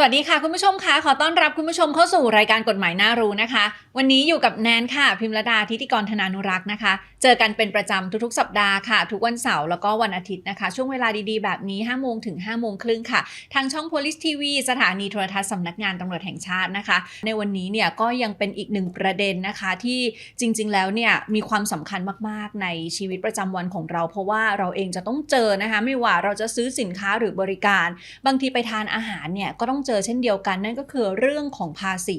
สวัสดีค่ะ คุณผู้ชมคะขอต้อนรับคุณผู้ชมเข้าสู่รายการกฎหมายน่ารู้นะคะ วันนี้อยู่กับแนนค่ะ พิมรดาทิติกรธนานุรักษ์นะคะ เจอกันเป็นประจำทุกๆ สัปดาห์ค่ะ ทุกวันเสาร์แล้วก็วันอาทิตย์นะคะ ช่วงเวลาดีๆ แบบนี้5โมงถึง5โมงครึ่งค่ะ ทางช่อง Police TV สถานีโทรทัศน์สำนักงานตำรวจแห่งชาตินะคะ ในวันนี้เนี่ยก็ยังเป็นอีกหนึ่งประเด็นนะคะที่จริง ๆ แล้วเนี่ยมีความสำคัญมากๆในชีวิตประจำวันของเรา เพราะว่าเราเองจะต้องเจอนะคะ ไม่ว่าเราจะซื้อสินค้าหรือบริการ บางทีไปทานอาหารเนี่ยก็ต้องเจอเช่นเดียวกัน นั่นก็คือเรื่องของภาษี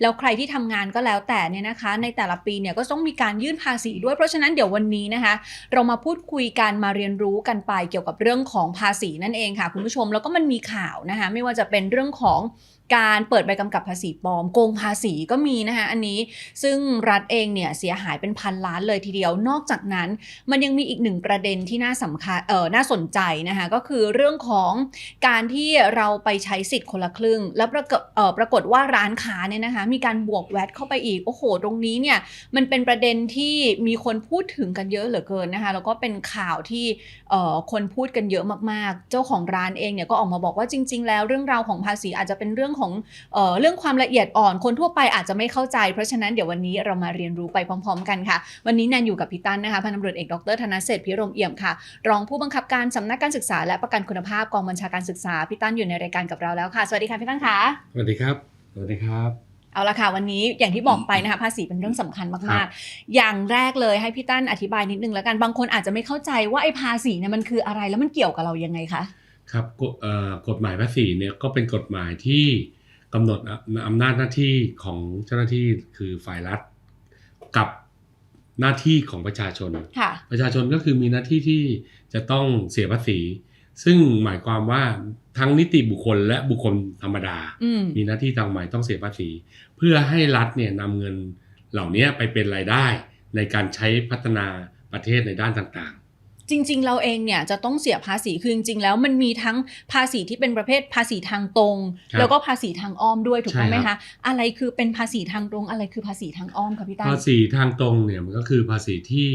แล้วใครที่ทำงานก็แล้วแต่เนี่ยนะคะ ในแต่ละปีเนี่ยก็ต้องมีการยื่นภาษีด้วยเพราะฉะนั้นเดี๋ยววันนี้นะคะ เรามาพูดคุยกันมาเรียนรู้กันไปเกี่ยวกับเรื่องของภาษีนั่นเองค่ะคุณผู้ชมแล้วก็มันมีข่าวนะคะ ไม่ว่าจะเป็นเรื่องของ การเปิดใบกำกับภาษีปลอมโกงภาษีก็มีนะคะอันนี้ซึ่งรัฐเองเนี่ยเสียหายเป็นพันล้านเลยทีเดียวนอกจากนั้น มันยังมีอีกหนึ่งประเด็นที่น่าสำคัญเออน่าสนใจนะคะก็คือเรื่องของการที่เราไปใช้สิทธิ์คนละครึ่ง แล้วปรากฏเออปรากฏว่าร้านค้าเนี่ยนะคะมีการบวกแวตเข้าไปอีกโอ้โห ตรงนี้เนี่ยมันเป็นประเด็นที่มีคนพูดถึงกันเยอะเหลือเกินนะคะแล้วก็เป็นข่าวที่เอ่อคนพูดกันเยอะมากๆ เจ้าของร้านเองเนี่ยก็ออกมาบอกว่าจริง ๆ แล้วเรื่องราวของภาษีอาจจะเป็นเรื่องของเอ่อเรื่องความละเอียดอ่อนคนทั่วไปอาจจะไม่เข้าใจ เพราะฉะนั้นเดี๋ยววันนี้เรามาเรียนรู้ไปพร้อม ๆ กันค่ะ วันนี้แนนอยู่กับพี่ตั้นนะคะพันตำรวจเอกดรธนเศรษฐ์พิรมเอี่ยมค่ะ รองผู้บังคับการสำนักการศึกษา และประกันคุณภาพกองบัญชาการศึกษาพี่ตั้นอยู่ในรายการกับเราแล้วค่ะสวัสดีค่ะพี่ตั้นค่ะสวัสดีครับสวัสดีครับเอาละค่ะวันนี้อย่างที่บอกไปนะคะภาษีเป็นเรื่องสำคัญครัมากบๆอย่างแรกเลยให้พี่ตั้นอธิบายนิดนึงแล้วกันบางคนอาจจะไม่เข้าใจว่าไอ้ภาษีเนี่ยมันคืออะไรแล้วมันเกี่ยวกับเรายังไงคะ ครับกฎเอ่อกฎหมายภาษีเนี่ยก็เป็นกฎหมายที่กำหนดอำอำนาจหน้าที่ของเจ้าหน้าที่คือฝ่ายรัฐกับหน้าที่ของประชาชนค่ะประชาชนก็คือมีหน้าที่ที่จะต้องเสียภาษี ซึ่งหมายความว่าทั้งนิติบุคคลและบุคคลธรรมดาอืมมีหน้าที่ทางใหม่ต้องเสียภาษี เพื่อให้รัฐเนี่ยนำเงินเหล่านี้ไปเป็นรายได้ในการใช้พัฒนาประเทศในด้านต่าง จริง ๆ เราเองเนี่ยจะต้องเสียภาษีคือจริงๆแล้วมันมีทั้งภาษีที่เป็นประเภทภาษีทางตรงครับแล้วก็ภาษีทางอ้อมด้วยถูกต้องไหมใช่ครัคะบอะไรคือเป็นภาษีทางตรงอะไรคือภาษีทางอ้อมคะพี่ตั้นภาษีทางตรงเนี่ยมันก็คือภาษีที่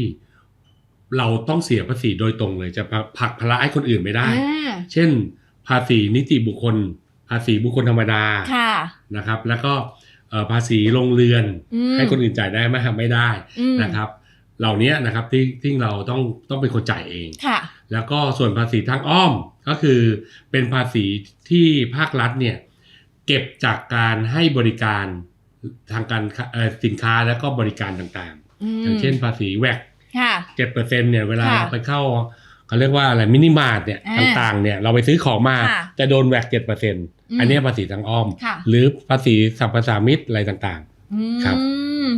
เราต้องเสียภาษีโดยตรงเลยจะผลักภาระให้คนอื่นไม่ได้อ่าเช่น ภาษีนิติบุคคล ภาษีบุคคลธรรมดาค่ะนะครับ แล้วก็เอ่อภาษีโรงเรือนอืมให้คนอื่นจ่ายได้ไหมไม่ได้อืมนะครับ เหล่านี้นะครับที่ที่เราต้องต้องเป็นคนจ่ายเองค่ะ แล้วก็ส่วนภาษีทางอ้อมก็คือเป็นภาษีที่ภาครัฐเนี่ยเก็บจากการให้บริการทางการค้าเอ่อสินค้าแล้วก็บริการต่างอืมๆอย่างเช่นภาษีแวกค่ะเจ็ดเปอร์เซ็นเนี่ยเวลาค่ะเราไปเข้าเขาเรียกว่าอะไรมินิมาร์ทเนี่ยอ่าต่างๆเนี่ยเราไปซื้อของมาค่ะจะโดนแวกเจ็ดเปอร์เซ็นอืมอันเนี้ยภาษีทางอ้อมค่ะหรือภาษีสรรพสามิตอะไรต่างอืมครับ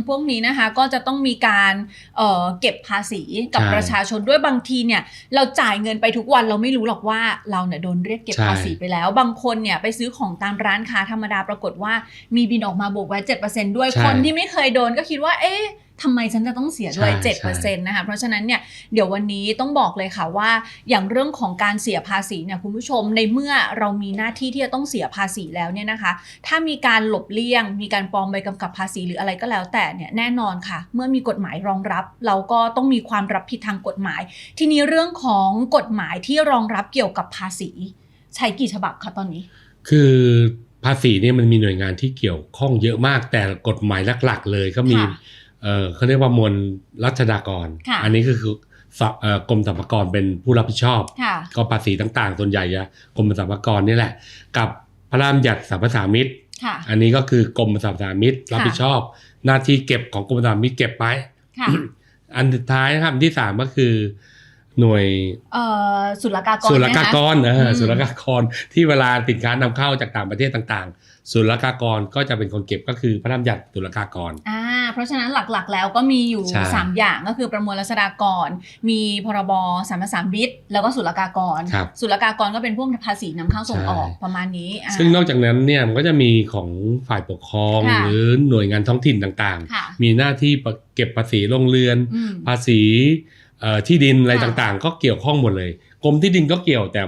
พวกนี้นะคะก็จะต้องมีการเอ่อเก็บภาษีกับใช่ประชาชนด้วยบางทีเนี่ยเราจ่ายเงินไปทุกวันเราไม่รู้หรอกว่าเราเนี่ยโดนเรียกเก็บใช่ภาษีไปแล้ว บางคนเนี่ยไปซื้อของตามร้านค้าธรรมดาปรากฏว่ามีบินออกมาบวกไว้เจ็ดเปอร์เซ็นด้วยใช่คนที่ไม่เคยโดนก็คิดว่าเอ๊ะ ทำไมฉันจะต้องเสียด้วยใช่เจ็ดเปอร์เซ็นต์นะคะเพราะฉะนั้นเนี่ยเดี๋ยววันนี้ต้องบอกเลยค่ะว่า อย่างเรื่องของการเสียภาษีเนี่ยคุณผู้ชมในเมื่อเรามีหน้าที่ที่จะต้องเสียภาษีแล้วเนี่ยนะคะ ถ้ามีการหลบเลี่ยง มีการปลอมใบกำกับภาษีหรืออะไรก็แล้วแต่เนี่ยแน่นอนค่ะ เมื่อมีกฎหมายรองรับ เราก็ต้องมีความรับผิดทางกฎหมาย ทีนี้เรื่องของกฎหมายที่รองรับเกี่ยวกับภาษี ใช้กี่ฉบับคะตอนนี้ๆคือภาษีเนี่ยมันมีหน่วยงานที่เกี่ยวข้องเยอะมากแต่กฎหมายหลัก ๆ เลยก็มีค่ะ เออเขาเรียกว่ามวลรัชดากรค่ะอันนี้ก็คือสเอ่อกรมสรรพากรเป็นผู้รับผิดชอบค่ะก็ภาษีต่างๆ ส่วนใหญ่จะกรมสรรพากรนี่แหละ กับพระรามหยัดสรรพสามิตค่ะอันนี้ก็คือกรมสรรพสามิตรับผิดชอบ หน้าที่เก็บของกรมสรรพสามิตเก็บไว้ค่ะอันสุดท้ายนะครับอันที่สามก็คือ หน่วยเอ่อศุลกากรศุลนะคะกากรเออมศุลกากรที่เวลาสินค้านำเข้าจากต่างประเทศต่างๆศุลกากรก็จะเป็นคนเก็บก็คือพระรามหยัดศุลกากรอ่าเพราะฉะนั้นหลักๆ แล้วก็มีอยู่ใช่3 อย่างก็คือประมวลรัษฎากร มีพรบสามสามบิตแล้วก็ศุลกากรครับศุลกากรก็เป็นพวกภาษีนำเข้าส่งออกใช่ประมาณนี้อ่าซึ่งนอกจากนั้นเนี่ยมันก็จะมีของฝ่ายปกครองค่ะหรือหน่วยงานท้องถิ่นต่างค่ะๆมีหน้าที่เก็บภาษีโรงเรือนอืมภาษีเอ่อ ที่ดินอะไรค่ะต่างๆ ก็เกี่ยวข้องหมดเลยกรมที่ดินก็เกี่ยวแต่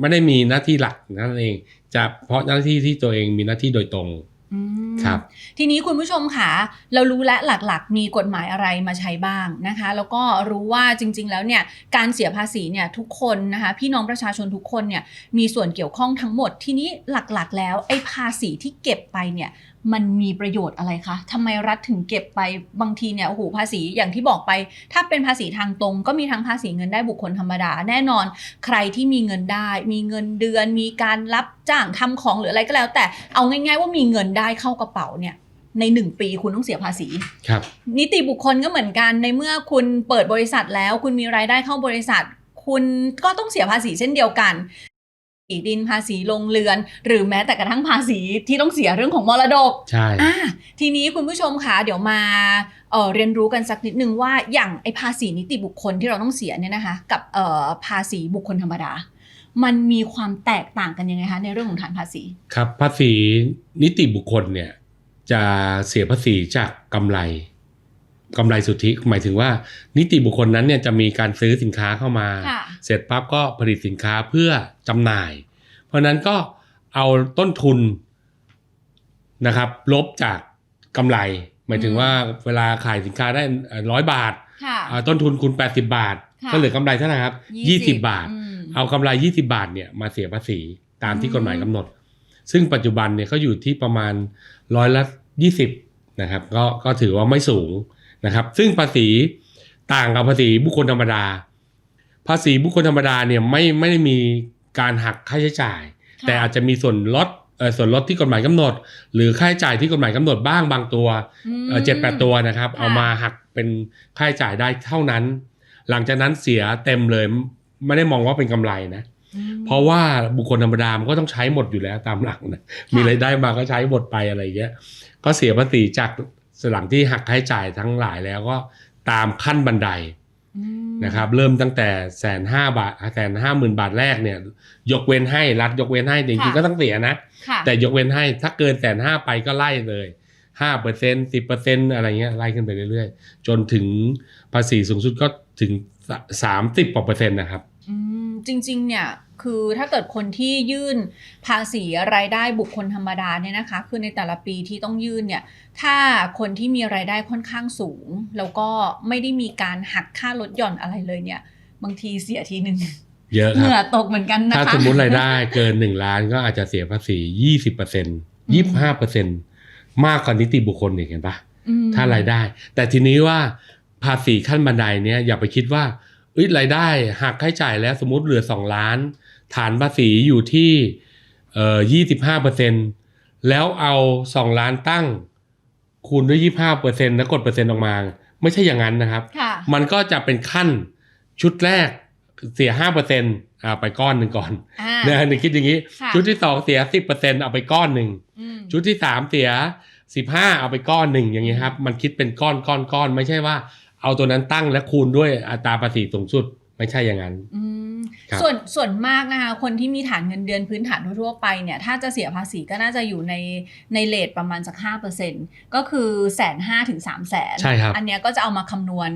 ไม่ได้มีหน้าที่หลักนั่นเอง จะเพราะหน้าที่ที่ตัวเองมีหน้าที่โดยตรงอืมครับทีนี้คุณผู้ชมค่ะเรารู้และหลักๆ มีกฎหมายอะไรมาใช้บ้างนะคะ แล้วก็รู้ว่าจริง ๆ แล้วเนี่ยการเสียภาษีเนี่ยทุกคนนะคะพี่น้องประชาชนทุกคนเนี่ยมีส่วนเกี่ยวข้องทั้งหมด ทีนี้หลักๆ แล้วไอ้ภาษีที่เก็บไปเนี่ย มันมีประโยชน์อะไรคะทำไมรัฐถึงเก็บไปบางทีเนี่ยโอ้โหภาษีอย่างที่บอกไป ถ้าเป็นภาษีทางตรง ก็มีทั้งภาษีเงินได้บุคคลธรรมดา แน่นอน ใครที่มีเงินได้ มีเงินเดือน มีการรับจ้างทำของหรืออะไรก็แล้ว แต่เอาง่าย ๆ ว่ามีเงินได้เข้ากระเป๋าเนี่ยในหนึ่งปีคุณต้องเสียภาษีครับนิติบุคคลก็เหมือนกันในเมื่อคุณเปิดบริษัทแล้ว คุณมีรายได้เข้าบริษัท คุณก็ต้องเสียภาษีเช่นเดียวกันภาษี ดินภาษีลงเรือน หรือแม้แต่กระทั่งภาษีที่ต้องเสียเรื่องของมรดกใช่อ่าทีนี้คุณผู้ชมคะเดี๋ยวมาเอ่อเรียนรู้กันสักนิดนึงว่าอย่างไอภาษีนิติบุคคลที่เราต้องเสียเนี่ยนะคะ กับเอ่อภาษีบุคคลธรรมดา มันมีความแตกต่างกันยังไงคะในเรื่องของฐานภาษี ครับภาษีนิติบุคคลเนี่ยจะเสียภาษีจากกำไร กำไรสุทธิหมายถึงว่า นิติบุคคลนั้นเนี่ยจะมีการซื้อสินค้าเข้ามาค่ะเสร็จปั๊บก็ผลิตสินค้าเพื่อจำหน่าย เพราะฉะนั้นก็เอาต้นทุนนะครับ ลบจากกำไร หมายถึงว่าเวลาขายสินค้าได้ร้อยบาทค่ะอ่าต้นทุนคุณ 80 บาทค่ะก็เหลือกำไรเท่าไหร่ครับ 20 บาทอืมเอากำไร 20 บาทเนี่ยมาเสียภาษีตามที่กฎหมายกำหนด ซึ่งปัจจุบันเนี่ยเขาอยู่ที่ประมาณร้อยละ20นะครับก็ก็ถือว่าไม่สูง นะครับ ซึ่งภาษีต่างกับภาษีบุคคลธรรมดา ภาษีบุคคลธรรมดาเนี่ยไม่ไม่ได้มีการหักค่าใช้จ่ายค่ะแต่อาจจะมีส่วนลดเอ่อส่วนลดที่กฎหมายกำหนด หรือค่าใช้จ่ายที่กฎหมายกำหนดบ้างบางตัวอืมเจ็ดแปดตัวนะครับค่ะเอามาหักเป็นค่าใช้จ่ายได้เท่านั้น หลังจากนั้นเสียเต็มเลยไม่ได้มองว่าเป็นกำไรนะอืมเพราะว่าบุคคลธรรมดามันก็ต้องใช้หมดอยู่แล้วตามหลักนะมีรายได้มาก็ใช้หมดไปอะไรอย่างเงี้ยก็เสียภาษีจาก สหลังที่หักค่าใช้จ่ายทั้งหลายแล้วก็ตามขั้นบันไดอืมนะครับ เริ่มตั้งแต่แสนห้าบาทแสนห้าหมื่นบาทแรกเนี่ย ยกเว้นให้รัฐยกเว้นให้จริงๆก็ต้องเสียนะค่ะแต่ยกเว้นให้ถ้าเกินแสนห้าไปก็ไล่เลยห้าเปอร์เซ็นสิบเปอร์เซ็นอะไรเงี้ยไล่ขึ้นไปเรื่อยๆ จนถึงภาษีสูงสุดก็ถึงสามสิบกว่าเปอร์เซ็นต์นะครับอืมจริง ๆ เนี่ย คือถ้าเกิดคนที่ยื่นภาษีรายได้บุคคลธรรมดาเนี่ยนะคะ คือในแต่ละปีที่ต้องยื่นเนี่ย ถ้าคนที่มีรายได้ค่อนข้างสูง แล้วก็ไม่ได้มีการหักค่าลดหย่อนอะไรเลยเนี่ย บางทีเสียทีหนึ่งเยอะเหคงื่อรับตกเหมือนกันนะคะถ้าสมมุติรายได้เกินหนึ่งล้านก็อาจจะเสียภาษียี่สิบเปอร์เซ็นยี่สิบห้าเปอร์เซ็นมากกว่านิติบุคคลอีกเห็นปะอืมถ้ารายได้ แต่ทีนี้ว่าภาษีขั้นบันไดเนี้ยอย่าไปคิดว่าเอ้ยรายได้หักค่าใช้จ่ายแล้วสมมติเหลือสองล้าน ฐานภาษีอยู่ที่เอ่อยี่สิบห้าเปอร์เซ็นแล้วเอาสองล้านตั้ง คูณด้วยยี่ห้าเปอร์เซ็นแล้วกดเปอร์เซ็นต์ออกมา ไม่ใช่อย่างนั้นนะครับค่ะมันก็จะเป็นขั้นชุดแรกเสียห้าเปอร์เซ็นอ่าไปก้อนหนึ่งก่อนอ่าเนี่ยหนึ่งคิดอย่างนี้ค่ะชุดที่สองเสียสิบเปอร์เซ็นเอาไปก้อนหนึ่งอืมชุดที่สามเสียสิบห้าเอาไปก้อนหนึ่งอย่างนี้ครับ มันคิดเป็นก้อนก้อนก้อนไม่ใช่ว่า เอาตัวนั้นตั้งและคูณด้วยอัตราภาษีสูงสุด ไม่ใช่อย่างนั้นอืมครับ ส่วนส่วนมากนะคะคนที่มีฐานเงินเดือนพื้นฐานทั่วๆไปเนี่ยถ้าจะเสียภาษีก็น่าจะอยู่ในในเลทประมาณสักห้าเปอร์เซ็นก็คือแสนห้าถึงสามแสนใช่ครับอันเนี้ยก็จะเอามาคำนวณ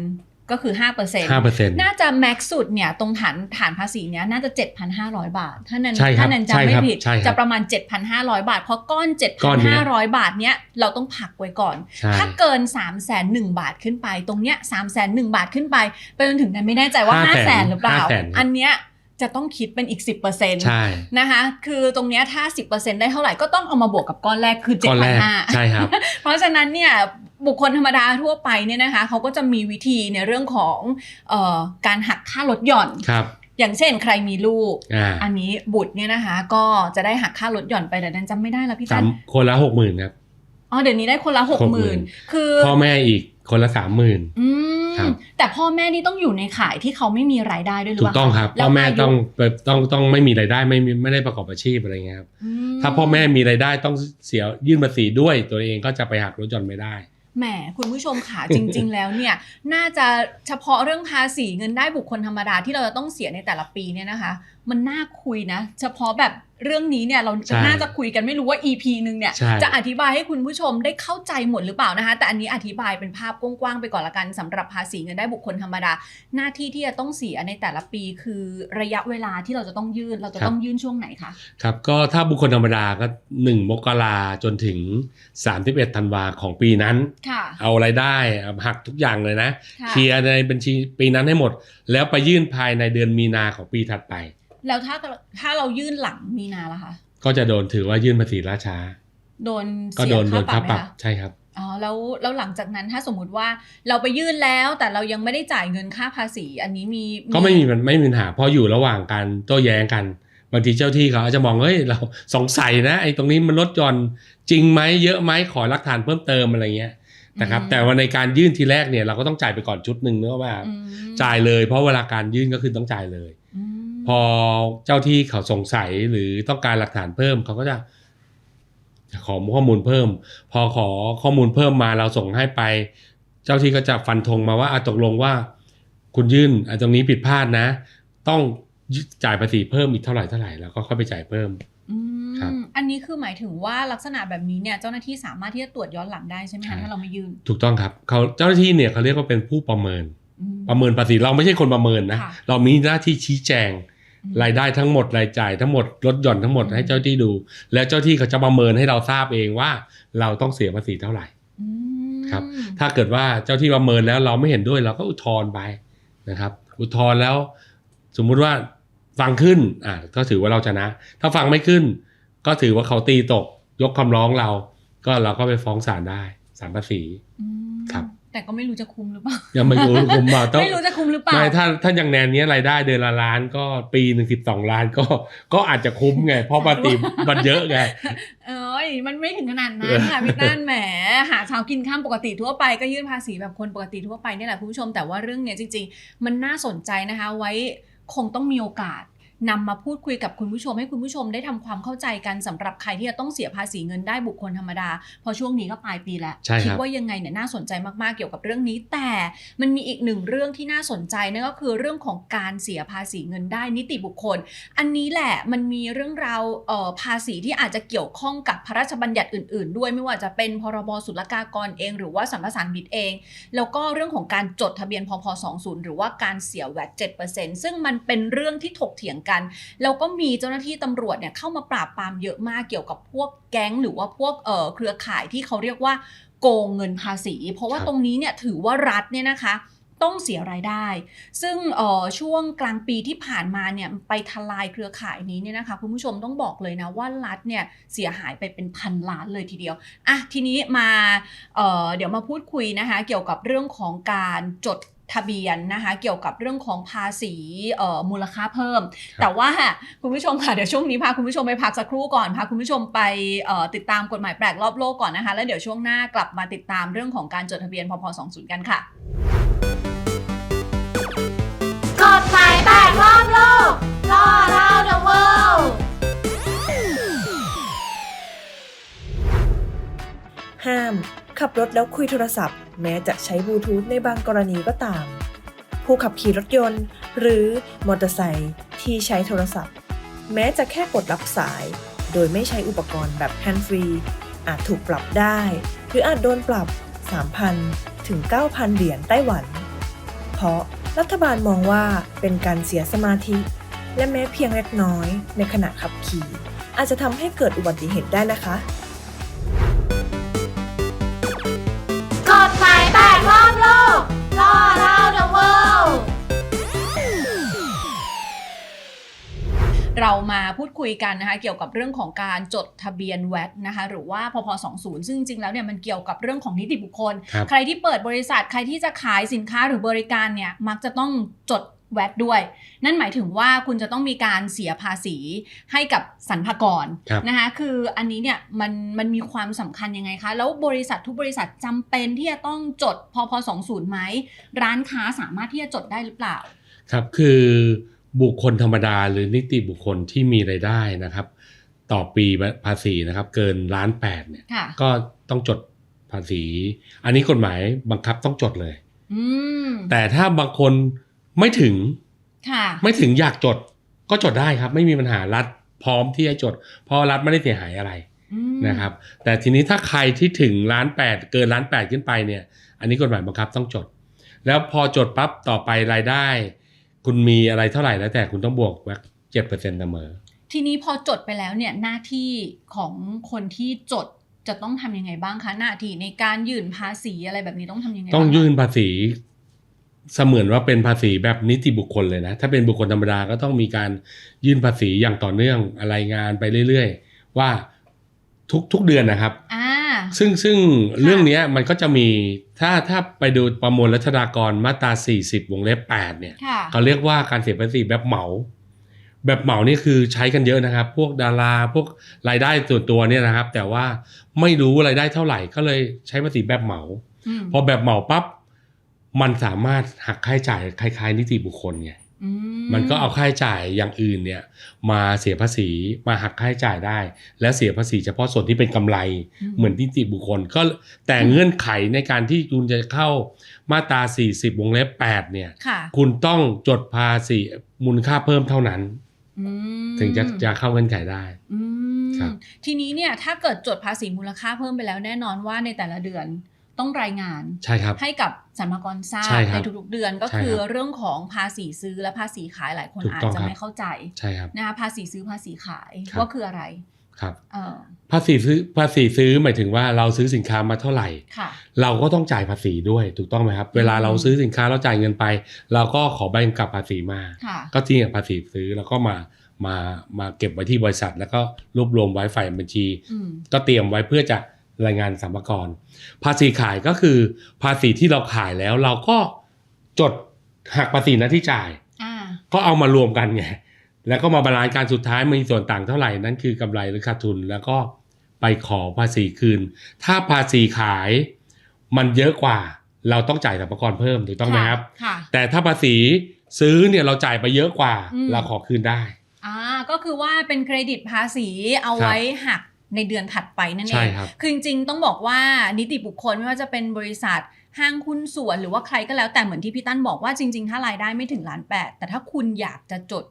ก็คือห้าเปอร์เซ็นห้าเปอร์เซ็นต์น่าจะแม็กซ์สุดเนี่ยตรงฐานฐานภาษีเนี้ยน่าจะ 7,500 บาทถ้านันใช่ครับถ้านันใช่จำไม่ครับผิดใช่ครับจะประมาณ 7,500 บาท เพราะก้อนก้อนเนี้ย7,500 บาทเนี้ยเราต้องผักไว้ก่อนใช่ถ้าเกิน 3 0 0 0 0 0 บาทขึ้นไป ตรงเนี้ย3 0 0 0 0 0 บาทขึ้นไปไปจนถึงนั้นไม่แน่ใจว่า 5 0 0 0 0 0หรือเปล่า500,000อันเนี้ย จะต้องคิดเป็นอีก 10%ใช่นะคะคือตรงเนี้ยถ้า 10%ได้เท่าไหร่ก็ต้องเอามาบวกกับก้อนแรกคือก้อนแรก7,500ใช่ครับ เพราะฉะนั้นเนี่ยบุคคลธรรมดาทั่วไปเนี่ยนะคะเขาก็จะมีวิธีในเรื่องของเออการหักค่าลดหย่อนครับอย่างเช่นใครมีลูกอ่าอันนี้บุตรเนี่ยนะคะ ก็จะได้หักค่าลดหย่อนไปแต่ดันจำไม่ได้แล้วพี่สาจัมนคนละหกหมื่นครับอ๋อเดี๋ยวนี้ได้คนละหกหมื่น60,000คือพ่อแม่อีกคนละสามหมื่นอืม ครับแต่พ่อแม่นี่ต้องอยู่ในข่ายที่เขาไม่มีรายได้ด้วยหรือถูเปกล่า ต้องครับแล้วพ่อแม่ายุต้องต้องต้องไม่มีรายได้ไม่มีไม่ได้ประกอบอาชีพอะไรเงี้ยครับอืมถ้าพ่อแม่มีรายได้ต้องเสียยื่นภาษีด้วย ตัวเองก็จะไปหักลดหย่อนไม่ได้ แหมคุณผู้ชมค่ะ จริง ๆ แล้วเนี่ย น่าจะเฉพาะเรื่องภาษีเงินได้บุคคลธรรมดาที่เราจะต้องเสียในแต่ละปีเนี่ยนะคะมันน่าคุยนะ เฉพาะแบบเรื่องนี้เนี่ยเราใช่น่าจะคุยกันไม่รู้ว่า EP หนึ่งเนี่ยใช่จะอธิบายให้คุณผู้ชมได้เข้าใจหมดหรือเปล่านะคะ แต่อันนี้อธิบายเป็นภาพกว้างๆไปก่อนละกันสำหรับภาษีเงินได้บุคคลธรรมดา หน้าที่ที่จะต้องเสียในแต่ละปีคือระยะเวลาที่เราจะต้องยื่นเราจะต้องยื่นช่วงไหนคะครับก็ถ้าบุคคลธรรมดาก็หนึ่งมกราจนถึง 31ธันวาของปีนั้นค่ะเอารายได้หักทุกอย่างเลยนะค่ะเคลียร์ในบัญชีปีนั้นให้หมด แล้วไปยื่นภายในเดือนมีนาของปีถัดไป แล้วถ้าถ้าเรายื่นหลังมีนาล่ะคะ ก็จะโดนถือว่ายื่นภาษีล่าช้า โดนก็เสีโดยนโดค่านปรัค่าบไหมปรับคะใช่ครับอ๋อแล้วแล้วหลังจากนั้นถ้าสมมุติว่าเราไปยื่นแล้วแต่เรายังไม่ได้จ่ายเงินค่าภาษี อันนี้มีก็ไม่มีมันไม่มีปัญหาเพราะอยู่ระหว่างการโต้แย้งกันบางทีเจ้าที่เขาอาจจะมองเฮ้ยเราสงสัยนะไอ้ตรงนี้มันลดหย่อนจริงไหมเยอะไหมขอหลักฐานเพิ่มเติมอะไรเงี้ยนะครับแต่ว่าในการยื่นทีแรกเนี่ยเราก็ต้องจ่ายไปก่อนชุดหนึ่งเนอะว่าอืมจ่ายเลย เพราะเวลาการยื่นก็คือต้องจ่ายเลยอืม พอเจ้าที่เขาสงสัยหรือต้องการหลักฐานเพิ่มเขาก็จะขอข้อมูลเพิ่ม พอขอข้อมูลเพิ่มมาเราส่งให้ไป เจ้าที่ก็จะฟันธงมาว่าอะตกลงว่า คุณยื่นอะตรงนี้ผิดพลาดนะ ต้องจ่ายภาษีเพิ่มอีกเท่าไหร่เท่าไหร่แล้วก็ค่อยไปจ่ายเพิ่มอืมครับอันนี้คือหมายถึงว่าลักษณะแบบนี้เนี่ย เจ้าหน้าที่สามารถที่จะตรวจย้อนหลังได้ใช่ไหมใช่คะถ้าเราไม่ยื่นถูกต้องครับเขาเจ้าหน้าที่เนี่ยเขาเรียกว่าเป็นผู้ประเมินอืมประเมินภาษีเราไม่ใช่คนประเมินนะค่ะเรามีหน้าที่ชี้แจงอืม รายได้ทั้งหมดรายจ่ายทั้งหมดลดหย่อนทั้งหมดอืมให้เจ้าที่ดู แล้วเจ้าที่เขาจะประเมินให้เราทราบเองว่า เราต้องเสียภาษีเท่าไหร่อืมครับ ถ้าเกิดว่าเจ้าที่ประเมินแล้วเราไม่เห็นด้วยเราก็อุทธรณ์ไปนะครับ อุทธรณ์แล้ว สมมุติว่าฟังขึ้นอะก็ถือว่าเราชนะ ถ้าฟังไม่ขึ้น ก็ถือว่าเขาตีตก ยกคำร้องเรา ก็เราก็ไปฟ้องศาลได้ศาลภาษีอืมครับ แต่ก็ไม่รู้จะคุ้มหรือเปล่ายังไม่รู้คุมมาต้องไม่รู้จะคุ้มหรือเปล่าไม่ถ้าถ้าอย่างแนนเนี้ยรายได้เดือนละล้านก็ปีหนึ่งสิบสองล้านก็ก็อาจจะคุ้มไง เพราะปฏิมันเยอะไงเอ้ยมันไม่ถึงขนาดนั้นค่ะพี่ตั้นแหมหาเช้ากินข้ามปกติทั่วไปก็ยื่นภาษีแบบคนปกติทั่วไปเนี่ยแหละคุณผู้ชมแต่ว่าเรื่องเนี้ยจริง ๆ มันน่าสนใจนะคะไว้คงต้องมีโอกาส นำมาพูดคุยกับคุณผู้ชมให้คุณผู้ชมได้ทำความเข้าใจกันสำหรับใครที่จะต้องเสียภาษีเงินได้บุคคลธรรมดาเพราะช่วงนี้ก็ปลายปีแล้วใช่ครับคิดว่ายังไงเนี่ยน่าสนใจมากๆเกี่ยวกับเรื่องนี้ แต่มันมีอีกหนึ่งเรื่องที่น่าสนใจนั่นก็คือเรื่องของการเสียภาษีเงินได้นิติบุคคล อันนี้แหละมันมีเรื่องราวเอ่อภาษีที่อาจจะเกี่ยวข้องกับพระราชบัญญัติอื่น ๆ ด้วยไม่ว่าจะเป็นพรบศุลกากรเอง หรือว่าสัมปทานมิตรเอง แล้วก็เรื่องของการจดทะเบียนพพ20หรือว่าการเสียแวด7%ซึ่งมันเป็นเรื่องที่ถกเถียงกัน แล้วก็มีเจ้าหน้าที่ตำรวจเนี่ยเข้ามาปราบปรามเยอะมากเกี่ยวกับพวกแก๊ง หรือว่าพวกเเครือข่ายที่เขาเรียกว่าโกงเงินภาษี เพราะว่าตรงนี้เนี่ยถือว่ารัฐเนี่ยนะคะต้องเสียรายได้ ซึ่งช่วงกลางปีที่ผ่านมาเนี่ยไปทลายเครือข่ายนี้เนี่ยนะคะคุณผู้ชมต้องบอกเลยนะว่ารัฐเนี่ยเสียหายไปเป็นพันล้านเลยทีเดียวอะทีนี้มาเเดี๋ยวมาพูดคุยนะคะเกี่ยวกับเรื่องของการจด ทะเบียนนะคะเกี่ยวกับเรื่องของภาษีเอ่อมูลค่าเพิ่มครับแต่ว่าคุณผู้ชมค่ะเดี๋ยวช่วงนี้พาคุณผู้ชมไปพักสักครู่ก่อนพาคุณผู้ชมไปเอ่อติดตามกฎหมายแปลกรอบโลกก่อนนะคะ แล้วเดี๋ยวช่วงหน้ากลับมาติดตามเรื่องของการจดทะเบียนพพ20กันค่ะกฎหมายแปดรอบโลกล่อเล่า the world ห้าม ขับรถแล้วคุยโทรศัพท์ แม้จะใช้บลูทูธในบางกรณีก็ตาม ผู้ขับขี่รถยนต์ หรือมอเตอร์ไซค์ที่ใช้โทรศัพท์ แม้จะแค่กดรับสาย โดยไม่ใช้อุปกรณ์แบบแฮนด์ฟรี อาจถูกปรับได้ หรืออาจโดนปรับ 3,000 ถึง 9,000 เหรียญไต้หวัน เพราะรัฐบาลมองว่าเป็นการเสียสมาธิ และแม้เพียงเล็กน้อยในขณะขับขี่ อาจจะทำให้เกิดอุบัติเหตุได้นะคะ กฎหมายแปดรอบโลกล่อเล่า the world เรามาพูดคุยกันนะคะเกี่ยวกับเรื่องของการจดทะเบียนแวดนะคะหรือว่าพพ20 ซึ่งจริงๆแล้วเนี่ยมันเกี่ยวกับเรื่องของนิติบุคคล ครับ ใครที่เปิดบริษัทใครที่จะขายสินค้าหรือบริการเนี่ยมักจะต้องจด แวดด้วย นั่นหมายถึงว่าคุณจะต้องมีการเสียภาษีให้กับสรรพากรครับนะคะคืออันนี้เนี่ยมันมันมีความสำคัญยังไงคะ แล้วบริษัททุกบริษัทจำเป็นที่จะต้องจดพพ20ไหม ร้านค้าสามารถที่จะจดได้หรือเปล่า ครับคือบุคคลธรรมดาหรือนิติบุคคลที่มีรายได้นะครับ ต่อปีภาษีนะครับ เกินล้านแปดเนี่ยค่ะก็ต้องจดภาษี อันนี้กฎหมายบังคับต้องจดเลยอืมแต่ถ้าบางคน ไม่ถึงค่ะไม่ถึงอยากจดก็จดได้ครับ ไม่มีปัญหารัฐพร้อมที่จะจด เพราะรัฐไม่ได้เสียหายอะไรอืมนะครับ แต่ทีนี้ถ้าใครที่ถึงล้านแปดเกินล้านแปดขึ้นไปเนี่ย อันนี้กฎหมายบังคับต้องจด แล้วพอจดปั๊บต่อไปรายได้ คุณมีอะไรเท่าไหร่แล้วแต่คุณต้องบวกแวกเจ็ดเปอร์เซ็นต์เสมอทีนี้พอจดไปแล้วเนี่ยหน้าที่ของคนที่จดจะต้องทำยังไงบ้างคะหน้าที่ในการยื่นภาษีอะไรแบบนี้ต้องทำยังไงต้องบ้าคะยื่นภาษี เสมือนว่าเป็นภาษีแบบนิติบุคคลเลยนะ ถ้าเป็นบุคคลธรรมดาก็ต้องมีการยื่นภาษีอย่างต่อเนื่องรายงานไปเรื่อยๆ ว่าทุกทุกเดือนนะครับอ่าซึ่งซึ่งเรื่องเนี้ยมันก็จะมีถ้าถ้าไปดูประมวลรัชดากรมาตรา 40 วงเล็บ 8 เนี่ยค่ะเขาเรียกว่าการเสียภาษีแบบเหมา แบบเหมานี่คือใช้กันเยอะนะครับ พวกดาราพวกรายได้ส่วนตัวเนี่ยนะครับ แต่ว่าไม่รู้รายได้เท่าไหร่ก็เลยใช้ภาษีแบบเหมาอืมพอแบบเหมาปั๊บ มันสามารถหักค่าใช้จ่ายคล้ายๆ นิติบุคคลไงอืมันก็เอาค่าใช้จ่ายอย่างอื่นเนี่ย มาเสียภาษีมาหักค่าใช้จ่ายได้ และเสียภาษีเฉพาะส่วนที่เป็นกำไรเหมือนนิติบุคคล ก็แต่เงื่อนไขในการที่คุณจะเข้ามาตรา 40 วงเล็บ 8 เนี่ยค่ะคุณต้องจดภาษีมูลค่าเพิ่มเท่านั้นอืมถึงจะจะเข้าเงื่อนไขได้อืมครับทีนี้เนี่ยถ้าเกิดจดภาษีมูลค่าเพิ่มไปแล้วแน่นอนว่าในแต่ละเดือน ต้องรายงานใช่ครับให้กับสรรพากรทราบใช่ครับในทุกๆเดือนก็ใช่คือครับเรื่องของภาษีซื้อและภาษีขายหลายคนถูกอาจต้องจะครับไม่เข้าใจใช่ครับนะคะภาษีซื้อภาษีขายครับว่าคืออะไรครับเออภาษีซื้อภาษีซื้อหมายถึงว่าเราซื้อสินค้ามาเท่าไหร่ค่ะเราก็ต้องจ่ายภาษีด้วยถูกต้องไหมครับ เวลาเราซื้อสินค้าเราจ่ายเงินไป เราก็ขอใบกำกับภาษีมาค่ะก็จริงกับภาษีซื้อแล้วก็มามามาเก็บไว้ที่บริษัท แล้วก็รวบรวมไว้ฝ่ายบัญชีอืมก็เตรียมไว้เพื่อจะ รายงานสรรพากรภาษีขายก็คือภาษีที่เราขายแล้วเราก็จดหักภาษีหน้าที่จ่ายอ่าก็เอามารวมกันไงแล้วก็มาบาลานซ์การสุดท้ายมีส่วนต่างเท่าไหร่นั่นคือกำไรหรือขาดทุน แล้วก็ไปขอภาษีคืน ถ้าภาษีขายมันเยอะกว่า เราต้องจ่ายสรรพากรเพิ่มถูกต้องไหมครับค่ะแต่ถ้าภาษีซื้อเนี่ยเราจ่ายไปเยอะกว่าอืมเราขอคืนได้อ่าก็คือว่าเป็นเครดิตภาษีเอาไว้หัก ในเดือนถัดไปนั่นเอใช่งครับคือจริงๆต้องบอกว่านิติบุคคลไม่ว่าจะเป็นบริษัทห้างหุ้นส่วนหรือว่าใครก็แล้วแต่เหมือนที่พี่ตั้นบอกว่าจริง ๆ ถ้ารายได้ไม่ถึงล้านแปดแต่ถ้าคุณอยากจะจด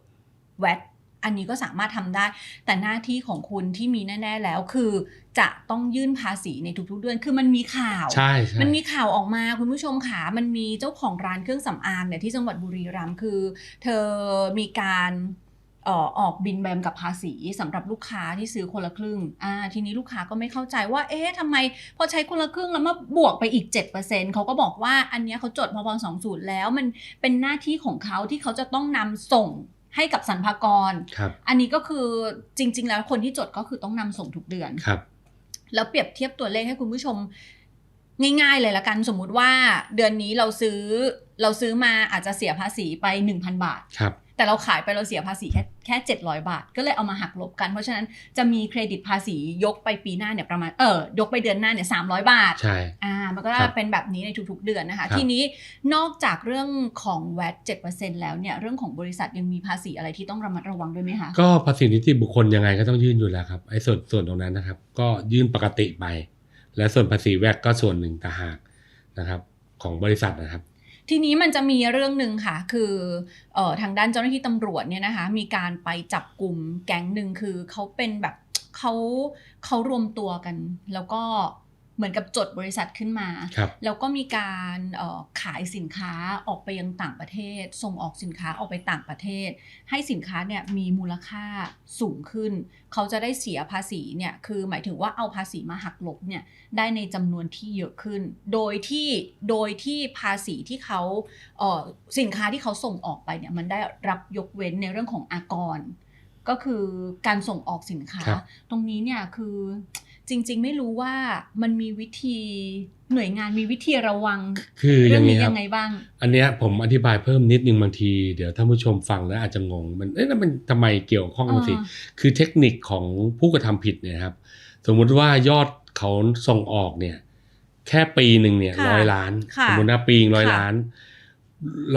แวดอันนี้ก็สามารถทำได้ แต่หน้าที่ของคุณที่มีแน่ ๆ แล้วคือ จะต้องยื่นภาษีในทุกๆเดือน คือมันมีข่าว ใช่ใช่มันมีข่าวออกมาคุณผู้ชมค่ะ มันมีเจ้าของร้านเครื่องสำอางเนี่ยที่จังหวัดบุรีรัมย์คือ เธอมีการเอ่อออกบินแบมกับภาษีสำหรับลูกค้าที่ซื้อคนละครึ่งอ่าทีนี้ลูกค้าก็ไม่เข้าใจว่า เอ๊ะทำไมพอใช้คนละครึ่งแล้วมาบวกไปอีก 7%เขาก็บอกว่าอันเนี้ยเขาจดพพสองสูตรแล้วมันเป็นหน้าที่ของเขาที่เขาจะต้องนำส่งให้กับสรรพากรครับอันนี้ก็คือจริง ๆ แล้วคนที่จดก็คือต้องนำส่งทุกเดือนครับ แล้วเปรียบเทียบตัวเลขให้คุณผู้ชมง่าย ๆ เลยละกันสมมุติว่าเดือนนี้เราซื้อเราซื้อมาอาจจะเสียภาษีไป 1,000 บาทครับ แต่เราขายไปเราเสียภาษีแค่แค่700 บาท ก็เลยเอามาหักลบกัน เพราะฉะนั้นจะมีเครดิตภาษียกไปปีหน้าเนี่ยประมาณเออยกไปเดือนหน้าเนี่ย300บาทใช่อ่ามันก็ครับเป็นแบบนี้ในทุกๆเดือนนะคะครับทีนี้นอกจากเรื่องของ VAT 7%แล้วเนี่ยเรื่องของบริษัทยังมีภาษีอะไรที่ต้องระมัดระวังด้วยไหมคะก็ภาษีนิติบุคคลยังไงก็ต้องยื่นอยู่แล้วครับไอ้ส่วนส่วนตรงนั้นนะครับ ก็ยื่นปกติไปและส่วนภาษีแวกก็ส่วนหนึ่งต่างหากนะครับของบริษัทนะครับ ทีนี้มันจะมีเรื่องหนึ่งค่ะ คือออทางด้านเจ้าหน้าที่ตำรวจเนี่ยนะคะ มีการไปจับกลุ่มแก๊งหนึ่งคือเขาเป็นแบบเขาเขารวมตัวกัน แล้วก็ เหมือนกับจดบริษัทขึ้นมาครับแล้วก็มีการเอ่อขายสินค้าออกไปยังต่างประเทศ ส่งออกสินค้าออกไปต่างประเทศ ให้สินค้าเนี่ยมีมูลค่าสูงขึ้น เขาจะได้เสียภาษีเนี่ยคือหมายถึงว่าเอาภาษีมาหักลบเนี่ยได้ในจำนวนที่เยอะขึ้น โดยที่โดยที่ภาษีที่เขาเอ่อสินค้าที่เขาส่งออกไปเนี่ยมันได้รับยกเว้นในเรื่องของอากร ก็คือการส่งออกสินค้าครับตรงนี้เนี่ยคือ จริง ๆ ไม่รู้ว่ามันมีวิธีหน่วยงานมีวิธีระวัง คืออเรื่ย่างนี้นี้ครัยับงไงบ้าง อันเนี้ยผมอธิบายเพิ่มนิดนึงบางที เดี๋ยวท่านผู้ชมฟังแล้วอาจจะงง มันเอ๊ะแล้วมันทำไมเกี่ยวข้องกันสิอ่าคือเทคนิคของผู้กระทำผิดเนี่ยครับสมมุติว่ายอดเขาส่งออกเนี่ย แค่ปีหนึ่งเนี่ยค่ะร้อยล้านค่ะสมมตินะปีร้อยค่ะล้าน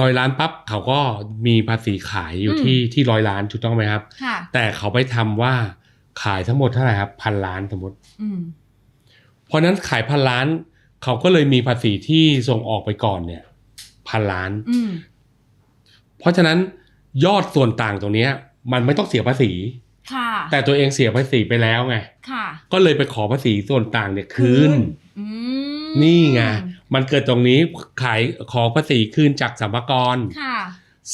ร้อยล้านปั๊บเขาก็มีภาษีขายอยู่อืมที่ที่ร้อยล้านถูกต้องไหมครับค่ะแต่เขาไปทำว่า ขายทั้งหมดเท่าไหร่ครับพันล้านสมมติอืมเพราะฉะนั้นขายพันล้าน เขาก็เลยมีภาษีที่ส่งออกไปก่อนเนี่ย พันล้านอืมเพราะฉะนั้นยอดส่วนต่างตรงเนี้ยมันไม่ต้องเสียภาษีค่ะแต่ตัวเองเสียภาษีไปแล้วไงค่ะก็เลยไปขอภาษีส่วนต่างเนี่ยคืนอืมนี่ไงมันเกิดตรงนี้ขายขอภาษีคืนจากสัมภากรค่ะ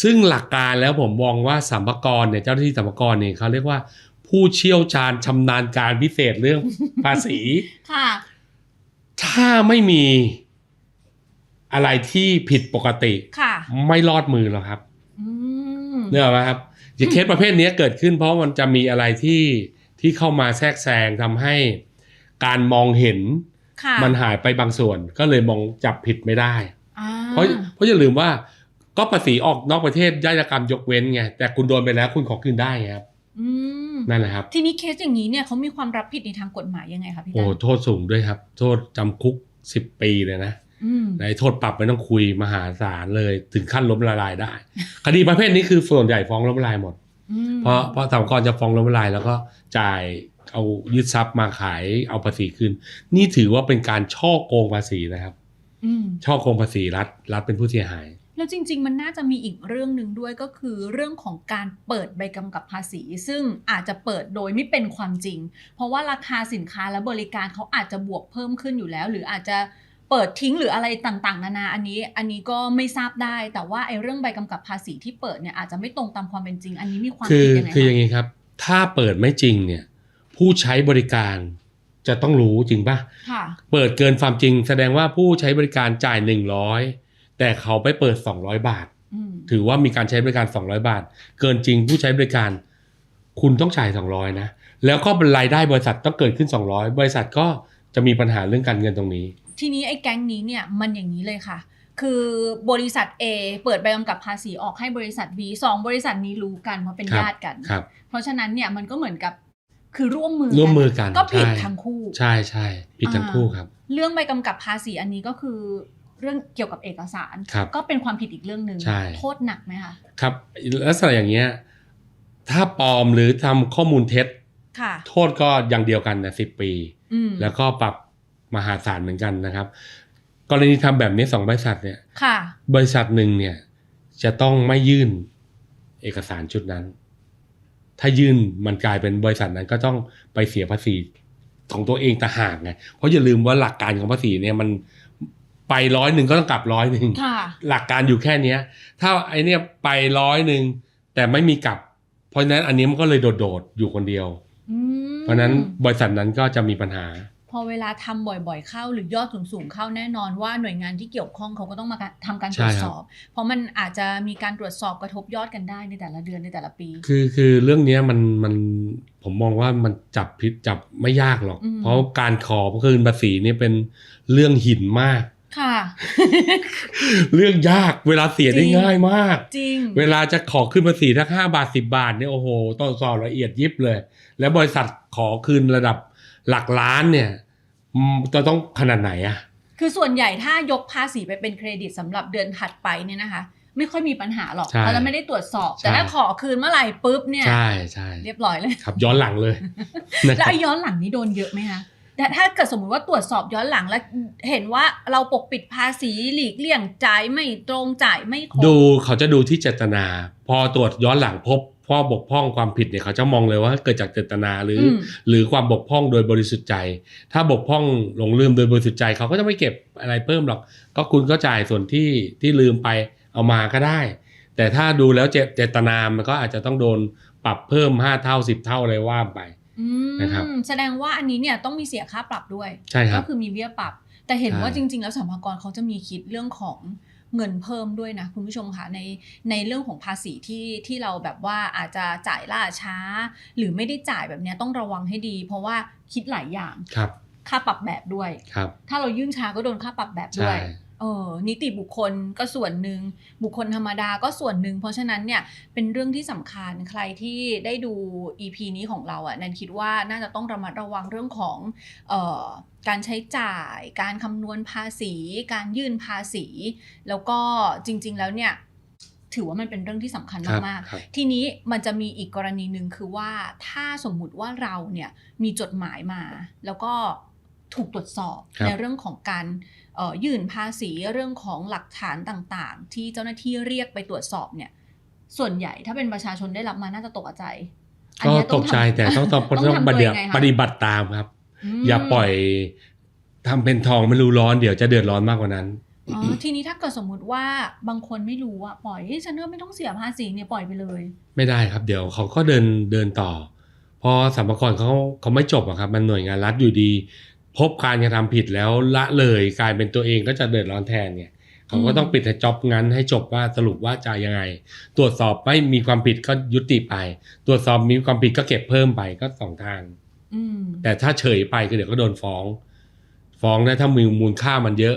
ซึ่งหลักการแล้วผมมองว่าสัมภากรเนี่ยเจ้าหน้าที่สัมภากรเนี่ยเขาเรียกว่า ผู้เชี่ยวชาญชำนาญการพิเศษเรื่องภาษี ค่ะ ถ้าไม่มีอะไรที่ผิดปกติ ค่ะไม่รอดมือหรอกครับอืมเนกอะไหมครับอย่างเคสประเภทนี้เกิดขึ้นเพราะมันจะมีอะไรที่ที่เข้ามาแทรกแซงทำให้การมองเห็น ค่ะมันหายไปบางส่วนก็เลยมองจับผิดไม่ได้ อ่าเพราะเพราะอย่าลืมว่าก็ภาษีออกนอกประเทศได้กรรมยกเว้นไงแต่คุณโดนไปแล้วคุณขอคืนได้ไงครับอืม นั่นแหละครับ ทีนี้เคสอย่างนี้เนี่ยเขามีความรับผิดในทางกฎหมายยังไงคะพี่โอ้ตั้มโทษสูงด้วยครับ โทษจำคุกสิบปีเลยนะอืมในโทษปรับไม่ต้องคุยมหาศาลเลยถึงขั้นล้มละลายได้ คดีประเภทนี้คือส่วนใหญ่ฟ้องล้มละลายหมดอืมเพราะเพราะสามกรจะฟ้องล้มละลายแล้วก็จ่ายเอายึดทรัพย์มาขายเอาภาษีคืนนี่ถือว่าเป็นการช่อโกงภาษีนะครับอืมช่อโกงภาษีรัฐรัฐเป็นผู้เสียหาย แล้วจริง ๆ มันน่าจะมีอีกเรื่องหนึ่งด้วยก็คือเรื่องของการเปิดใบกำกับภาษี ซึ่งอาจจะเปิดโดยไม่เป็นความจริง เพราะว่าราคาสินค้าและบริการเขาอาจจะบวกเพิ่มขึ้นอยู่แล้ว หรืออาจจะเปิดทิ้งหรืออะไรต่างๆ นานาอันนี้ อันนี้ก็ไม่ทราบได้ แต่ว่าไอ้เรื่องใบกำกับภาษีที่เปิดเนี่ยอาจจะไม่ตรงตามความเป็นจริง อันนี้มีความคืผิอดยังไงคืออย่างคะนี้ครับ ถ้าเปิดไม่จริงเนี่ยผู้ใช้บริการจะต้องรู้จริงปะค่ะเปิดเกินความจริง แสดงว่าผู้ใช้บริการจ่ายหนึ่งร้อย แต่เขาไปเปิดสองร้อยบาทอืมถือว่ามีการใช้บริการ 200 บาท เกินจริงผู้ใช้บริการ คุณต้องจ่าย 200 นะ แล้วก็รายได้บริษัทต้องเกิดขึ้น 200 บริษัทก็จะมีปัญหาเรื่องการเงินตรงนี้ ทีนี้ไอ้แก๊งนี้เนี่ยมันอย่างนี้เลยค่ะ คือบริษัท A เปิดใบกำกับภาษีออกให้บริษัท B สองบริษัทนี้รู้กันว่าเป็นครับญาติกันครับเพราะฉะนั้นเนี่ยมันก็เหมือนกับคือร่วมมือร่วมมือกันก็ผิดใช่ทั้งคู่ ใช่ใช่ผิดทั้งคู่ครับ เรื่องใบกำกับภาษีอันนี้ก็คือ เรื่องเกี่ยวกับเอกสารครับก็เป็นความผิดอีกเรื่องหนึ่งใช่โทษหนักไหมคะครับลักษณะอย่างเงี้ยถ้าปลอมหรือทำข้อมูลเท็จค่ะโทษก็อย่างเดียวกันนะสิปีอืมแล้วก็ปรับมหาศาลเหมือนกันนะครับ กรณีทำแบบนี้สองบริษัทเนี่ยค่ะบริษัทหนึ่งเนี่ย จะต้องไม่ยื่นเอกสารชุดนั้น ถ้ายื่นมันกลายเป็นบริษัทนั้นก็ต้องไปเสียภาษีของตัวเองต่างหากไงเพราะอย่าลืมว่าหลักการของภาษีเนี่ยมัน ไปร้อยหนึ่งก็ต้องกลับร้อยหนึ่งค่ะหลักการอยู่แค่เนี้ย ถ้าไอเนี่ยไปร้อยหนึ่งแต่ไม่มีกลับ เพราะฉะนั้นอันนี้มันก็เลยโดดๆอยู่คนเดียวอืมเพราะฉะนั้นบริษัทนั้นก็จะมีปัญหา พอเวลาทำบ่อยๆเข้าหรือยอดสูงๆเข้าแน่นอนว่าหน่วยงานที่เกี่ยวข้องเขาก็ต้องมาทำการตรวจใช่ครับสอบ เพราะมันอาจจะมีการตรวจสอบกระทบยอดกันได้ในแต่ละเดือนในแต่ละปี คือคือเรื่องเนี้ยมันมันผมมองว่ามันจับผิดจับไม่ยากหรอกอืมเพราะการขอคืนภาษีเนี่ยเป็นเรื่องหินมาก ค่ะ เรื่องยากเวลาเสียได้จริงง่ายมาก จริง เวลาจะขอขึ้นภาษีทั้งห้าบาทสิบาทเนี่ยโอ้โหต้องสอบละเอียดยิบเลย แล้วบริษัทขอคืนระดับหลักล้านเนี่ยอืมจะต้องขนาดไหนอะคือส่วนใหญ่ถ้ายกภาษีไปเป็นเครดิตสำหรับเดือนถัดไปเนี่ยนะคะ ไม่ค่อยมีปัญหาหรอกเพราะเราไม่ได้ตรวจสอบ แต่ถ้าขอคืนเมื่อไหร่ปุ๊บเนี่ยใช่ใช่เรียบร้อยเลยครับย้อนหลังเลยนะคแล้วรับไอ้ย้อนหลังนี้โดนเยอะไหมคะ แต่ถ้าเกิดสมมุติว่าตรวจสอบย้อนหลังแล้วเห็นว่าเราปกปิดภาษีหลีกเลี่ยงจ่ายไม่ตรงจ่ายไม่ครบดูเขาจะดูที่เจตนา พอตรวจย้อนหลังพบข้อบกพร่องความผิดเนี่ยเขาจะมองเลยว่าเกิดจากเจตนาหรืออมหรือความบกพร่องโดยบริสุทธิ์ใจ ถ้าบกพร่องหลงลืมโดยบริสุทธิ์ใจเขาก็จะไม่เก็บอะไรเพิ่มหรอก ก็คุณก็จ่ายส่วนที่ที่ลืมไปเอามาก็ได้ แต่ถ้าดูแล้วเจเจตนามันก็อาจจะต้องโดนปรับเพิ่มห้าเท่าสิบเท่าอะไรว่าไปอืม นะครับแสดงว่าอันนี้เนี่ยต้องมีเสียค่าปรับด้วยใช่ครัก็บคือมีเบี้ยปรับ แต่เห็นใช่ว่าจริง ๆ แล้วสรรพากรเขาจะมีคิดเรื่องของเงินเพิ่มด้วยนะคุณผู้ชมค่ะในในเรื่องของภาษีที่ที่เราแบบว่าอาจจะจ่ายล่าช้า หรือไม่ได้จ่ายแบบเนี้ยต้องระวังให้ดี เพราะว่าคิดหลายอย่างครับ ค่าปรับแบบด้วยครับถ้าเรายื่นช้าก็โดนค่าปรับแบบด้วใช่ย เออนิติบุคคลก็ส่วนหนึ่งบุคคลธรรมดาก็ส่วนหนึ่งเพราะฉะนั้นเนี่ยเป็นเรื่องที่สำคัญใครที่ได้ดู EP นี้ของเราอะ่ะนันคิดว่าน่าจะต้องระมัดระวังเรื่องของเอ่อการใช้จ่าย การคำนวณภาษี การยื่นภาษี แล้วก็จริง ๆ แล้วเนี่ยถือว่ามันเป็นเรื่องที่สำคัญครับมากครับๆทีนี้มันจะมีอีกกรณีหนึ่งคือว่าถ้าสมมุติว่าเราเนี่ยมีจดหมายมา แล้วก็ถูกตรวจสอบครับในเรื่องของการเอ่อ ยื่นภาษีเรื่องของหลักฐานต่างๆ ที่เจ้าหน้าที่เรียกไปตรวจสอบเนี่ย ส่วนใหญ่ถ้าเป็นประชาชนได้รับมาน่าจะตกใจอันก็เนี้ยตองกใจทำแต่ต้องต้องต้องต้องทำปตัวฏิยังไงคะปฏิบัติตามครับมอย่าปล่อยทำเป็นทองไม่รู้ร้อนเดี๋ยวจะเดือดร้อนมากกว่านั้นอ๋อทีนี้ถ้าเกิดสมมุติว่าบางคนไม่รู้อะปล่อยเฮ้ยฉันก็ไม่ต้องเสียภาษีเนี่ยปล่อยไปเลย ไม่ได้ครับ เดี๋ยวเขาก็เดินเดินต่อเพอสัมภาระเขาเขาไม่จบอะครับ มันหน่วยงานรัฐอยู่ดี พบการกระทำผิดแล้วละเลยกลายเป็นตัวเองก็จะเดือดร้อนแทนเนี่ยเขาก็ต้องปิดจ็อบงั้นให้จบว่าสรุปว่าจะยังไง ตรวจสอบไม่มีความผิดก็ยุติไป ตรวจสอบมีความผิดก็เก็บเพิ่มไปก็สองทางอืมแต่ถ้าเฉยไปก็เดี๋ยวก็โดนฟ้อง ฟ้องนะถ้ามีมูลค่ามันเยอะ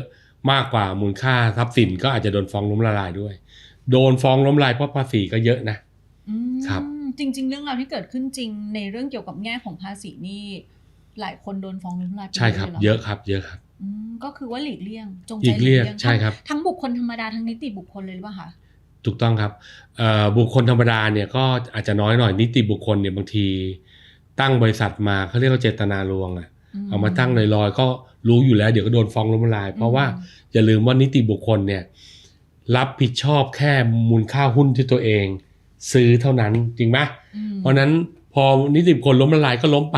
มากกว่ามูลค่าทรัพย์สินก็อาจจะโดนฟ้องล้มละลายด้วย โดนฟ้องล้มละลายเพราะภาษีก็เยอะนะอืมครับ จริง ๆ เรื่องราวที่เกิดขึ้นจริงในเรื่องเกี่ยวกับแง่ของภาษีนี่ หลายคนโดนฟ้องล้มละลายไปใช่ครับลหเยอะครับ เยอะครับอืมก็คือว่าหลีกเลี่ยง จงหใจลีกเลี่ยงใช่ทั้งครับ ทั้งบุคคลธรรมดาทั้งนิติบุคคลเลยหรือเปล่าคะถูกต้องครับเอ่อบุคคลธรรมดาเนี่ยก็อาจจะน้อยหน่อยนิติบุคคลเนี่ยบางที ตั้งบริษัทมาเขาเรียกว่าเจตนาลวงอะมเอามาตั้งลอยๆก็รู้อยู่แล้ว เดี๋ยวก็โดนฟ้องล้มละลาย เพราะว่าอืมอย่าลืมว่านิติบุคคลเนี่ยรับผิดชอบแค่มูลค่าหุ้นที่ตัวเอง ซื้อเท่านั้นจริงไหมอืมเพราะฉะนั้นพอนิติบุคคลล้มละลายก็ล้มไป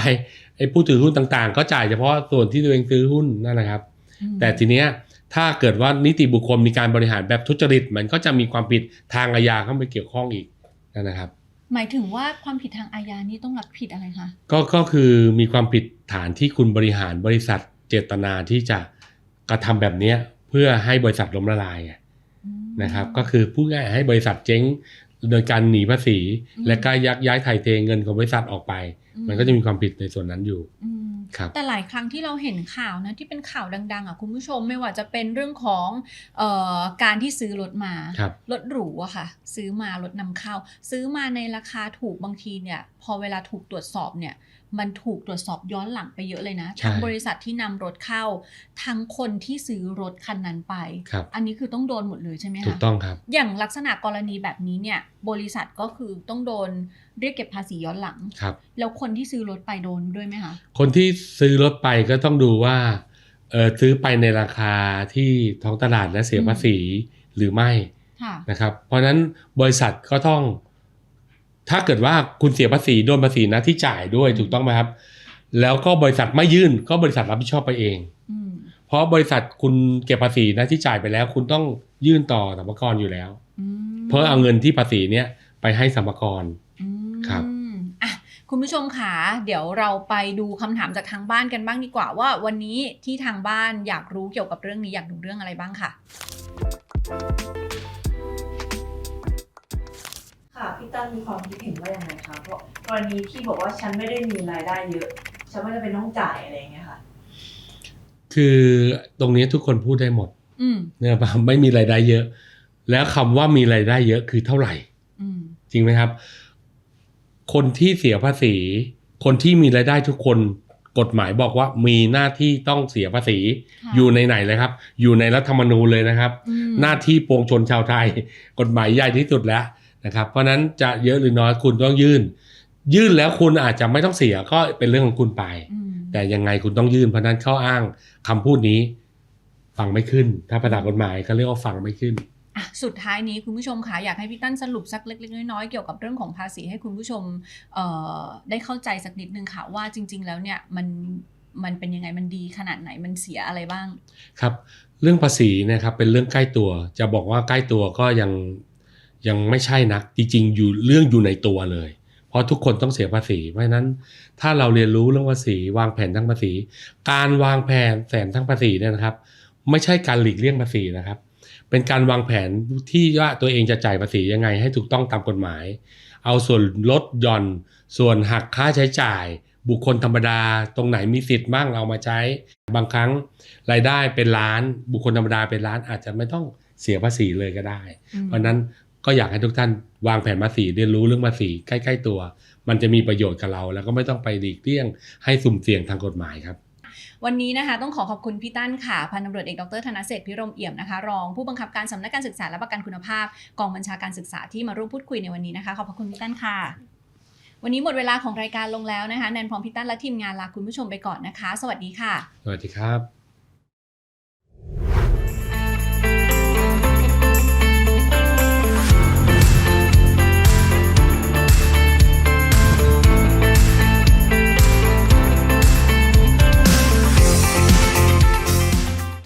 ไอ้ผู้ถือหุ้นต่างๆ ก็จ่ายเฉพาะส่วนที่ตัวเองซื้อหุ้นนั่นแหละครับอืมแต่ทีเนี้ยถ้าเกิดว่านิติบุคคลมีการบริหารแบบทุจริต มันก็จะมีความผิดทางอาญาเข้าไปเกี่ยวข้องอีกนั่นนะครับ หมายถึงว่าความผิดทางอาญานี่ต้องรับผิดอะไรคะก็ก็คือมีความผิดฐานที่คุณบริหารบริษัทเจตนาที่จะกระทำแบบเนี้ยเพื่อให้บริษัทล้มละลายไงอืมนะครับ ก็คือพูดง่ายๆให้บริษัทเจ๊ง โดยการหนีภาษีอืมและก็ยักย้ายถ่ายเทเงินของบริษัทออกไป มันก็จะมีความผิดในส่วนนั้นอยู่อืมครับแต่หลายครั้งที่เราเห็นข่าวนะที่เป็นข่าวดังๆอะคุณผู้ชมไม่ว่าจะเป็นเรื่องของเอ่อการที่ซื้อรถมาครับรถหรูอะค่ะ ซื้อมารถนำเข้า ซื้อมาในราคาถูกบางทีเนี่ย พอเวลาถูกตรวจสอบเนี่ย มันถูกตรวจสอบย้อนหลังไปเยอะเลยนะใช่ทั้งบริษัทที่นำรถเข้า ทั้งคนที่ซื้อรถคันนั้นไปครับอันนี้คือต้องโดนหมดเลยใช่ไหมถูคะกต้องครับ อย่างลักษณะกรณีแบบนี้เนี่ย บริษัทก็คือต้องโดนเรียกเก็บภาษีย้อนหลังครับ แล้วคนที่ซื้อรถไปโดนด้วยไหมคะ คนที่ซื้อรถไปก็ต้องดูว่าเออซื้อไปในราคาที่ท้องตลาดและเสียภาษีหรือไม่ค่ะนะครับ เพราะฉะนั้นบริษัทก็ต้อง ถ้าเกิดว่าคุณเสียภาษีโดนภาษีนะที่จ่ายด้วยถูกต้องไหมครับ แล้วก็บริษัทไม่ยื่นก็บริษัทรับผิดชอบไปเองอืมเพราะบริษัทคุณเก็บภาษีนะที่จ่ายไปแล้ว คุณต้องยื่นต่อสรรพากรอยู่แล้วอืมเพื่อเอาเงินที่ภาษีเนี้ยไปให้สรรพากรอืมครับอะคุณผู้ชมค่ะเดี๋ยวเราไปดูคำถามจากทางบ้านกันบ้างดีกว่า ว่าวันนี้ที่ทางบ้านอยากรู้เกี่ยวกับเรื่องนี้อยากดูเรื่องอะไรบ้างค่ะ ค่ะพี่ตั้นมีความคิดเห็นว่ายังไงคะเพราะกรณีที่บอกว่าฉันไม่ได้มีรายได้เยอะ ฉันไม่ได้เป็นต้องจ่ายอะไรอย่างเงี้ยค่ะ คือตรงนี้ทุกคนพูดได้หมดอืมเนี่ยป่ะไม่มีรายได้เยอะ แล้วคำว่ามีรายได้เยอะคือเท่าไหร่อืมจริงไหมครับ คนที่เสียภาษี คนที่มีรายได้ทุกคนกฎหมายบอกว่ามีหน้าที่ต้องเสียภาษีค่ะอยู่ในไหนเลยครับ อยู่ในรัฐธรรมนูญเลยนะครับอืมหน้าที่ปวงชนชาวไทย กฎหมายใหญ่ที่สุดแล้ว นะครับเพราะฉะนั้นจะเยอะหรือน้อยคุณต้องยื่น ยื่นแล้วคุณอาจจะไม่ต้องเสียก็เป็นเรื่องของคุณไปอืมแต่ยังไงคุณต้องยื่นเพราะฉะนั้นข้ออ้างคำพูดนี้ฟังไม่ขึ้น ถ้าภาษากฎหมายเขาเรียกว่าฟังไม่ขึ้นอะสุดท้ายนี้คุณผู้ชมค่ะอยากให้พี่ตั้นสรุปสักเล็ก ๆ น้อยๆเกี่ยวกับเรื่องของภาษีให้คุณผู้ชมเอ่อได้เข้าใจสักนิดนึงค่ะว่าจริง ๆ แล้วเนี่ยมันมันเป็นยังไงมันดีขนาดไหนมันเสียอะไรบ้าง ครับ เรื่องภาษีเนะครับเป็นเรื่องใกล้ตัว จะบอกว่าใกล้ตัวก็ยัง ยังไม่ใช่นักจริงๆ อยู่เรื่องอยู่ในตัวเลย เพราะทุกคนต้องเสียภาษี เพราะฉะนั้นถ้าเราเรียนรู้เรื่องภาษี วางแผนทางภาษี การวางแผนแผนทางภาษีเนี่ยนะครับ ไม่ใช่การหลีกเลี่ยงภาษีนะครับ เป็นการวางแผนที่ว่าตัวเองจะจ่ายภาษียังไง ให้ถูกต้องตามกฎหมาย เอาส่วนลดหย่อน ส่วนหักค่าใช้จ่าย บุคคลธรรมดา ตรงไหนมีสิทธิ์บ้างเอามาใช้ บางครั้งรายได้เป็นล้าน บุคคลธรรมดาเป็นล้านอาจจะไม่ต้องเสียภาษีเลยก็ได้ เพราะฉะนั้น ก็อยากให้ทุกท่านวางแผนภาษีเรียนรู้เรื่องภาษีใกล้ ๆ ตัว มันจะมีประโยชน์กับเรา แล้วก็ไม่ต้องไปหลีกเลี่ยงให้สุ่มเสี่ยงทางกฎหมายครับวันนี้นะคะต้องขอขอบคุณพี่ตั้นค่ะพันตำรวจเอกดรธนเศรษฐ์พิรมเอี่ยมนะคะ รองผู้บังคับการสำนักการศึกษาและประกันคุณภาพ กองบัญชาการศึกษาที่มาร่วมพูดคุยในวันนี้นะคะ ขอบพระคุณพี่ตั้นค่ะ วันนี้หมดเวลาของรายการลงแล้วนะคะแนนพร้อมพี่ตั้นและทีมงานลาคุณผู้ชมไปก่อนนะคะ สวัสดีค่ะ สวัสดีครับ